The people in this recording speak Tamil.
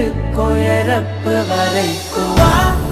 பெருக்குயரப்பு வரைக்கும்.